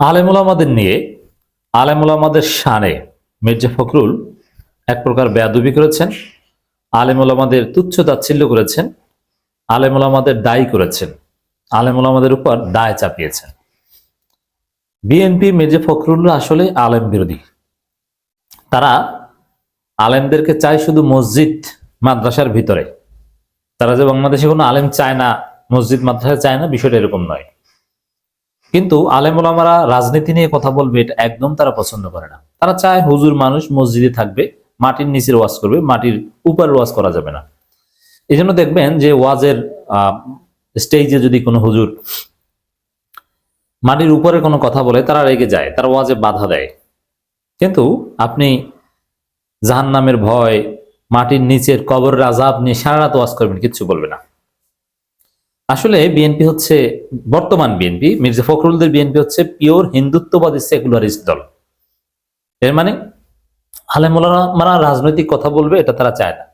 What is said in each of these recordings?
আলেমুল আমাদের নিয়ে আলেমুল আমাদের শানে মির্জা ফখরুল এক প্রকার বেয়াদবি করেছেন আলেমুল আমাদের তুচ্ছ তাচ্ছিল্য করেছেন আলেমুল আমাদের দায়ী করেছেন আলেমুল আমাদের উপর দায় চাপিয়েছেন। বিএনপি, মির্জা ফখরুল আসলে আলেম বিরোধী। তারা আলেমদেরকে চায় শুধু মসজিদ, মাদ্রাসার ভিতরে। তারা যে বাংলাদেশে কোনো আলেম চায় না, মসজিদ, মাদ্রাসা চায় না, বিষয়টা এরকম নয়। কিন্তু আলেমুলামারা রাজনীতি নিয়ে কথা বলবে এটা একদম তারা পছন্দ করে না। তারা চায় হুজুর মানুষ মসজিদে থাকবে, মাটির নিচের ওয়াজ করবে, মাটির উপরের ওয়াজ করা যাবে না। এই জন্য দেখবেন যে ওয়াজের স্টেজে যদি কোনো হুজুর মাটির উপরে কোনো কথা বলে, তারা রেগে যায়, তারা ওয়াজে বাধা দেয়। কিন্তু আপনি জাহান নামের ভয়, মাটির নিচের কবর আজাব নিয়ে সারা রাত ওয়াজ করবেন, কিচ্ছু বলবে না। আসলে বিএনপি হচ্ছে বর্তমান বিএনপি, মির্জা ফখরুলদের বিএনপি হচ্ছে পিওর হিন্দুত্ববাদী সেকুলারিস্ট দল। এর মানে আলেমুলামারা রাজনৈতিক কথা বলবে, এটা তারা চায় না।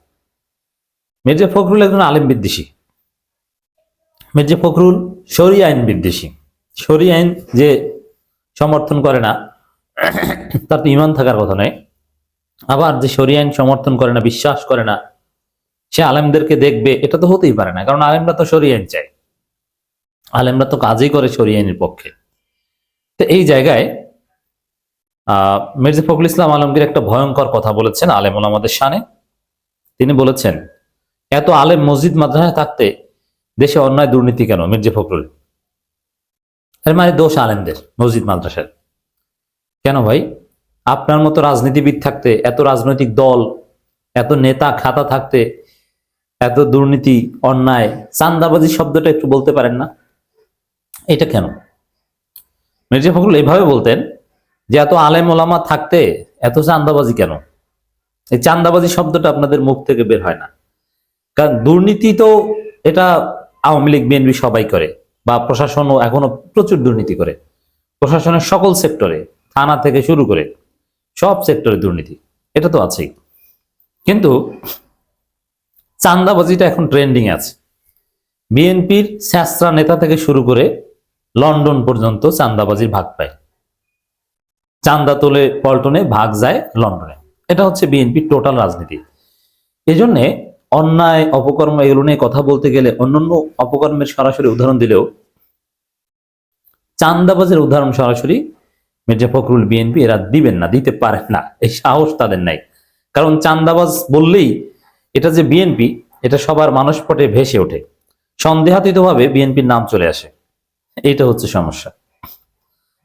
মির্জা ফখরুল একজন আলেম বিদ্বেষী। মির্জা ফখরুল শরী আইন বিদ্বেষী। শরী আইন যে সমর্থন করে না, তার তো ইমান থাকার কথা নয়। আবার যে শরী আইন সমর্থন করে না, বিশ্বাস করে না সে আলেমদেরকে দেখবে, এটা তো হতেই পারে না, কারণ আলেমরা তো আইন চায়। আলেমরা তো কাজই করে আইনের পক্ষে। তো এই জায়গায় আহ মির্জা ফখরুল ইসলাম আলমগীর একটা ভয়ঙ্কর কথা বলেছেন আলেম আমাদের শানে। তিনি বলেছেন, এত আলেম মসজিদ মাদ্রাসায় থাকতে দেশে অন্যায় দুর্নীতি কেন মির্জা ফখরুল? এর মানে দোষ আলেমদের, মসজিদ মাদ্রাসার। কেন ভাই? আপনার মতো রাজনীতিবিদ থাকতে, এত রাজনৈতিক দল, এত নেতা খাতা থাকতে এত দুর্নীতি, অন্যায়, চান্দাবাজি শব্দটা একটু বলতে পারেন না? এটা কেন? মির্জা ফখরুল এইভাবে বলতেন যে এত আলেম ওলামা থাকতে এত চান্দাবাজি কেন? এই চান্দাবাজি শব্দটা আপনাদের মুখ থেকে বের হয় না। কারণ দুর্নীতি তো এটা আওয়ামী লীগ, বিএনপি সবাই করে বা প্রশাসনও এখনও প্রচুর দুর্নীতি করে। প্রশাসনের সকল সেক্টরে, থানা থেকে শুরু করে সব সেক্টরে দুর্নীতি। এটা তো আছেই। কিন্তু চান্দাবাজিটা এখন ট্রেন্ডিং আছে। বিএনপির স্যাসরা নেতা থেকে শুরু করে লন্ডন পর্যন্ত চান্দাবাজির ভাগ পায়। চান্দা তোলে পল্টনে, ভাগ যায় লন্ডনে। এটা হচ্ছে বিএনপির টোটাল রাজনীতি। এই জন্যে অন্যায়, অপকর্ম এগুলো নিয়ে কথা বলতে গেলে অন্যান্য অপকর্মের সরাসরি উদাহরণ দিলেও চান্দাবাজের উদাহরণ সরাসরি মির্জা ফখরুল বিএনপি এরা দিবেন না, দিতে পারেন না। এই সাহস তাদের নাই। কারণ চান্দাবাজ বললেই এটা যে বিএনপি এটা সবার মানসপটে ভেসে ওঠে। সন্দেহাতীতভাবে বিএনপির নাম চলে আসে। এইটা হচ্ছে সমস্যা।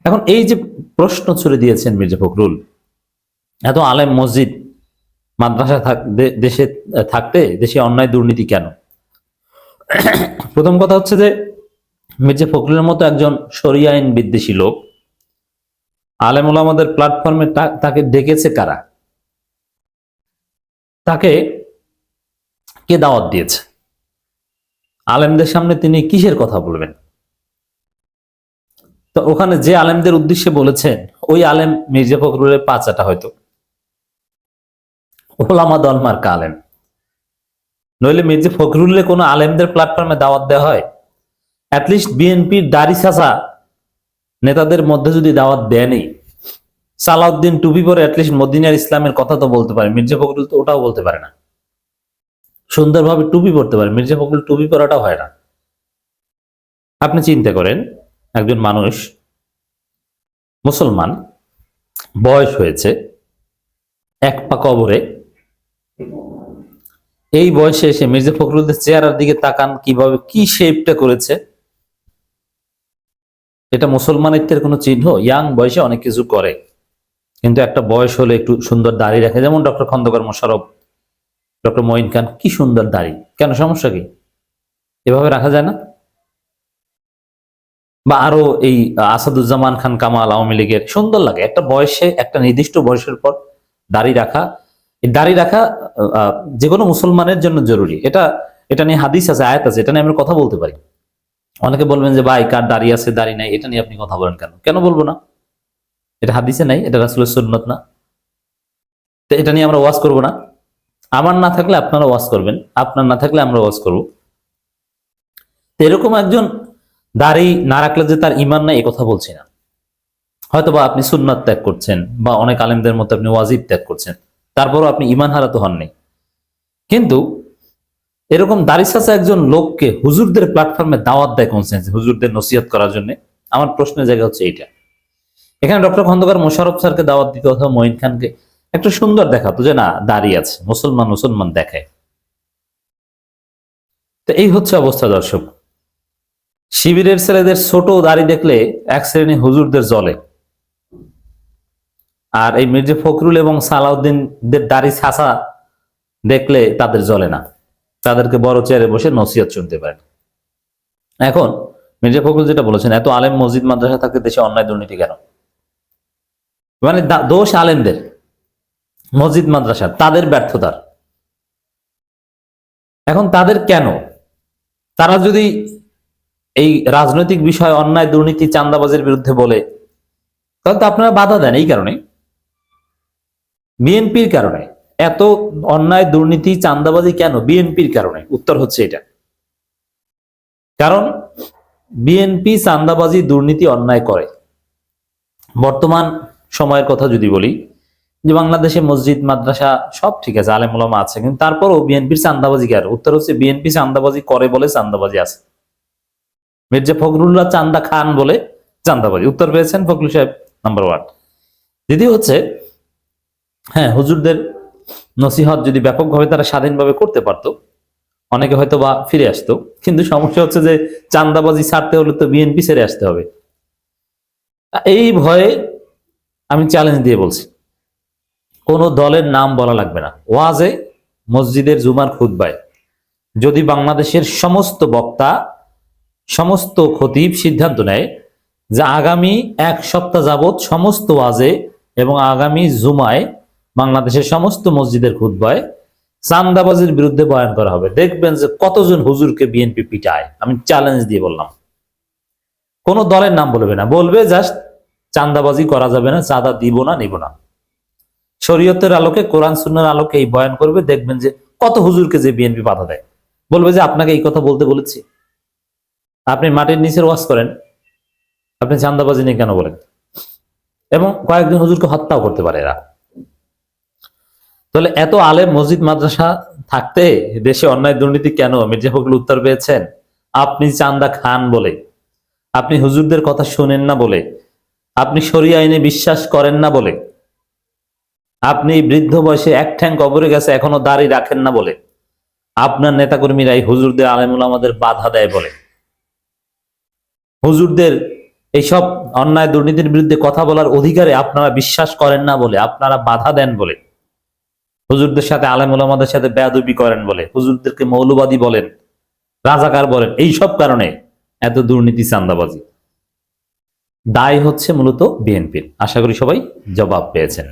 এখন এই যে প্রশ্ন ছুড়ে দিয়েছেন মির্জা ফখরুল, এত আলেম মসজিদ, মাদ্রাসা দেশে থাকতে দেশে অন্যায় দুর্নীতি কেন? প্রথম কথা হচ্ছে যে মির্জা ফখরুলের মতো একজন শরিয়া আইন বিদ্বেষী লোক আলেমুল আমাদের প্ল্যাটফর্মে তাকে ডেকেছে কারা? তাকে কে দাওয়াত দিয়েছে? আলেমদের সামনে তিনি কিসের কথা বলবেন? তো ওখানে যে আলেমদের উদ্দেশ্যে বলেছেন, ওই আলেম মির্জা ফখরুলের পাচাটা হয়তো। ওলামা দলমার্কা আলেম। নইলে মির্জা ফখরুলের কোনো আলেমদের প্ল্যাটফর্মে দাওয়াত দেওয়া হয়? অ্যাটলিস্ট বিএনপির দাড়ি চাচা নেতাদের মধ্যে যদি দাওয়াত দেয়নি। সালাউদ্দিন টুপি পরে অ্যাটলিস্ট মদিনার ইসলামের কথা তো বলতে পারে। মির্জা ফখরুল তো ওটাও বলতে পারে না। সুন্দরভাবে টুপি পরতে পারে। মির্জা ফখরুল টুপি পরাটাও হয় না। আপনি চিন্তা করেন, একজন মানুষ মুসলমান, বয়স হয়েছে, এক পা কবরে, এই বয়সে এসে মির্জা ফখরুলদের চেহারার দিকে তাকান, কীভাবে কি শেপটা করেছে। এটা মুসলমানিত্বের কোনো চিহ্ন ইয়াং বয়সে অনেক কিছু করে। কিন্তু একটা বয়স হলে একটু সুন্দর দাঁড়িয়ে রাখে, যেমন ডক্টর খন্দকার মোশারফ ডক্টর মঈন খান, কি সুন্দর দাড়ি। কেন, সমস্যা কি? এভাবে রাখা যায় না? বা আরও এই আসাদুজ্জামান খান, কামাল আওয়ামী লীগের, সুন্দর লাগে। একটা বয়সে, একটা নির্দিষ্ট বয়সের পর দাড়ি রাখা। দাড়ি রাখা যে কোনো মুসলমানের জন্য জরুরি। এটা এটা নিয়ে হাদিস আছে, আয়াত আছে, এটা নিয়ে আমরা কথা বলতে পারি। অনেকে বলবেন যে, ভাই, কার দাড়ি আছে, দাড়ি নাই? এটা নিয়ে আপনি কথা বলেন কেন? কেন বলব না? এটা হাদিসে নাই, এটা রাসুলের সুন্নত না। এটা নিয়ে আমরা ওয়াজ করব না। আমার না থাকলে আপনারা ওয়াজ করবেন, আপনার না থাকলে আমরা ওয়াজ করব। এরকম একজন দাড়ি না রাখলে যে তার ইমান নাই কথা বলছি না। হয়তো বা আপনি সুন্নাত ত্যাগ করছেন বা অনেক আলেমদের মতো আপনি ওয়াজিব ত্যাগ করছেন, তারপরও আপনি ইমান হারাতে হননি। কিন্তু এরকম দারিসাসা একজন লোককে হুজুরদের প্ল্যাটফর্মে দাওয়াত দেয় কোন হুজুরদের নসিহত করার জন্য, আমার প্রশ্নের জায়গা হচ্ছে এইটা। এখানে ডক্টর খন্দকার মোশারফ স্যারকে দাওয়াত দিতে অথবা মঈন খানকে। একটু সুন্দর দেখাতো যে না, দাঁড়িয়ে আছে, মুসলমান মুসলমান দেখায়। তো এই হচ্ছে অবস্থা দর্শক। শিবিরের ছেলেদের ছোট দাড়ি দেখলে এক শ্রেণি হুজুরদের জলে আর এই মির্জা ফখরুল এবং সালাউদ্দিনদের দাড়ি ছাসা দেখলে তাদের জ্বলে না। তাদেরকে বড় চেয়ারে বসে নসিহত শুনতে পারেন। এখন মির্জা ফখরুল যেটা বলেছেন, এত আলেম মসজিদ মাদ্রাসা থাকতে দেশে অন্যায় দুর্নীতি কেন? মানে দোষ আলেমদের। মসজিদ, মাদ্রাসা, তাদের ব্যর্থতার। এখন তাদের কেন? তারা যদি এই রাজনৈতিক বিষয় অন্যায় দুর্নীতি চান্দাবাজের বিরুদ্ধে বলে, তাহলে তো আপনারা বাধা দেন এই কারণে। বিএনপির কারণে। এত অন্যায় দুর্নীতি চান্দাবাজি কেন? বিএনপির কারণে। উত্তর হচ্ছে এটা। কারণ বিএনপি চান্দাবাজি দুর্নীতি, অন্যায় করে। বর্তমান সময়ের কথা যদি বলি যে বাংলাদেশে মসজিদ, মাদ্রাসা, সব ঠিক আছে আলেমুলামা আছে। কিন্তু তারপরও বিএনপির চান্দাবাজি কেন উত্তর হচ্ছে বিএনপি চান্দাবাজি করে বলে চান্দাবাজি আছে। মির্জা ফখরুল্লাহ চান্দা খান বলে চান্দাবাজি উত্তর পেয়েছেন ফখরুল সাহেব নাম্বার ওয়ান। দ্বিতীয় হচ্ছে হ্যাঁ হুজুরদের নসিহত যদি ব্যাপকভাবে তারা স্বাধীনভাবে করতে পারতো, অনেকে হয়তো বা ফিরে আসতো। কিন্তু সমস্যা হচ্ছে যে চান্দাবাজি ছাড়তে হলে তো বিএনপি ছেড়ে আসতে হবে। এই ভয়ে আমি চ্যালেঞ্জ দিয়ে বলছি। কোনো দলের নাম বলা লাগবে না। ওয়াজে মসজিদের জুমার খুতবায়। যদি বাংলাদেশের সমস্ত বক্তা, সমস্ত খতিব সিদ্ধান্ত নেয় যে আগামী এক সপ্তাহ যাবৎ সমস্ত ওয়াজে এবং আগামী জুমায় বাংলাদেশের সমস্ত মসজিদের খুতবায় চান্দাবাজির বিরুদ্ধে বয়ান করা হবে। দেখবেন যে কতজন হুজুরকে বিএনপি পিটায়। আমি চ্যালেঞ্জ দিয়ে বললাম। কোন দলের নাম বলবে না। বলবে, জাস্ট চান্দাবাজি করা যাবে না, চাঁদা দিব না, নিব না। শরীয়তের আলোকে, কোরআন সুন্নার আলোকে এই বয়ান করবে, দেখবেন যে কত হুজুরকে যে বিএনপি বাধা দেয়। বলবে যে, আপনাকে এই কথা বলতে বলেছি। আপনি মাটির নিচের ওয়াজ করেন, আপনি চান্দাবাজি নিয়ে কেন বলেন? এবং কয়েকজন হুজুরকে হত্যাও করতে পারে এরা। তাহলে এত আলেম মসজিদ, মাদ্রাসা থাকতে দেশে অন্যায় দুর্নীতি কেন? মির্জা ফখরুল উত্তর পেয়েছেন, আপনি চান্দা খান বলে, আপনি হুজুরদের কথা শুনেন না বলে, আপনি শরীয় আইনে বিশ্বাস করেন না বলে আপনি বৃদ্ধ বয়সে এক ঠ্যাং কবরে গেছে এখনও দাড়ি রাখেন না বলে। আপনার নেতাকর্মীরা এই হুজুরদের আলেমুল আমাদের বাধা দেয় বলে। হুজুরদের এইসব অন্যায় দুর্নীতির বিরুদ্ধে কথা বলার অধিকারে আপনারা বিশ্বাস করেন না বলে, আপনারা বাধা দেন বলে। হুজুরদের সাথে আলেমুল আমাদের সাথে বেয়াদবি করেন বলে, হুজুরদেরকে মৌলবাদী বলেন, রাজাকার বলেন এই সব কারণে এত দুর্নীতি চান্দাবাজি দায় হচ্ছে মূলত বিএনপির। আশা করি সবাই জবাব পেয়েছেন।